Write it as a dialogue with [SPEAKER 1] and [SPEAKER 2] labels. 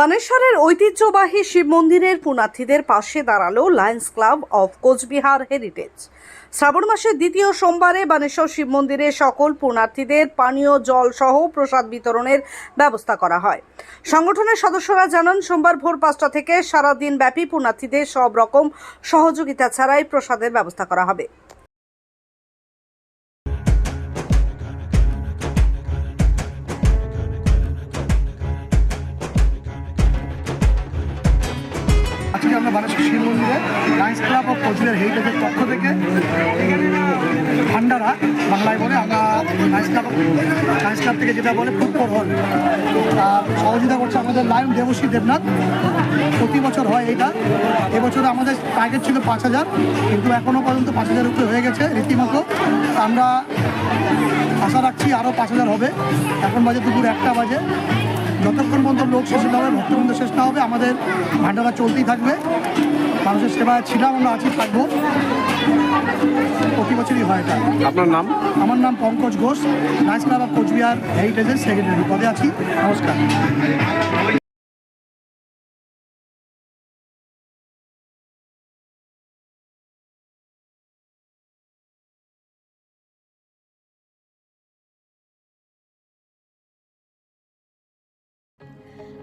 [SPEAKER 1] বানেশ্বরের ঐতিহ্যবাহী শিব মন্দিরের পুণার্থীদের পাশে দাঁড়াল Lions Club of Cooch Behar heritage. শ্রাবণ মাসের দ্বিতীয় সোমবারে বানেশ্বর শিব মন্দিরে সকল পুণার্থীদের পানীয় জল সহ প্রসাদ বিতরণের ব্যবস্থা করা হয়। সংগঠনের সদস্যরা জানান, সোমবার ভোর পাঁচটা থেকে সারাদিন ব্যাপী পুণার্থীদের সব রকম সহযোগিতা ছাড়াই প্রসাদের ব্যবস্থা করা হবে।
[SPEAKER 2] আজকে আমরা বারাসী শিব মন্দিরে লায়ন্স ক্লাব অফ কোচবিহার হেরিটেজের পক্ষ থেকে ভান্ডারা বাংলায় বলে, আমরা লায়ন্স ক্লাব লায়ন্স ক্লাব থেকে যেটা বলে ফুটবল হল সহযোগিতা করছে আমাদের লায়ন দেবশ্রী দেবনাথ প্রতি বছর হয় এইটা এবছরে আমাদের টার্গেট ছিল পাঁচ হাজার, কিন্তু এখনও পর্যন্ত পাঁচ হাজার উপরে হয়ে গেছে রীতিমতো। আমরা আশা রাখছি আরও পাঁচ হাজার হবে। এখন বাজে দুপুর একটা বাজে। যতক্ষণ পর্যন্ত লোক শেষ না হবে ভক্তবৃন্দ শেষ না হবে আমাদের ভান্ডারা চলতেই থাকবে। মানুষের সেবায় ছিলাম আমরা আছি থাকব। প্রতি বছরই হয় এটা।
[SPEAKER 3] আপনার নাম?
[SPEAKER 2] আমার নাম Pankaj Ghosh. Lions Club of Cooch Behar হেরিটেজের secretary পদে আছি। নমস্কার।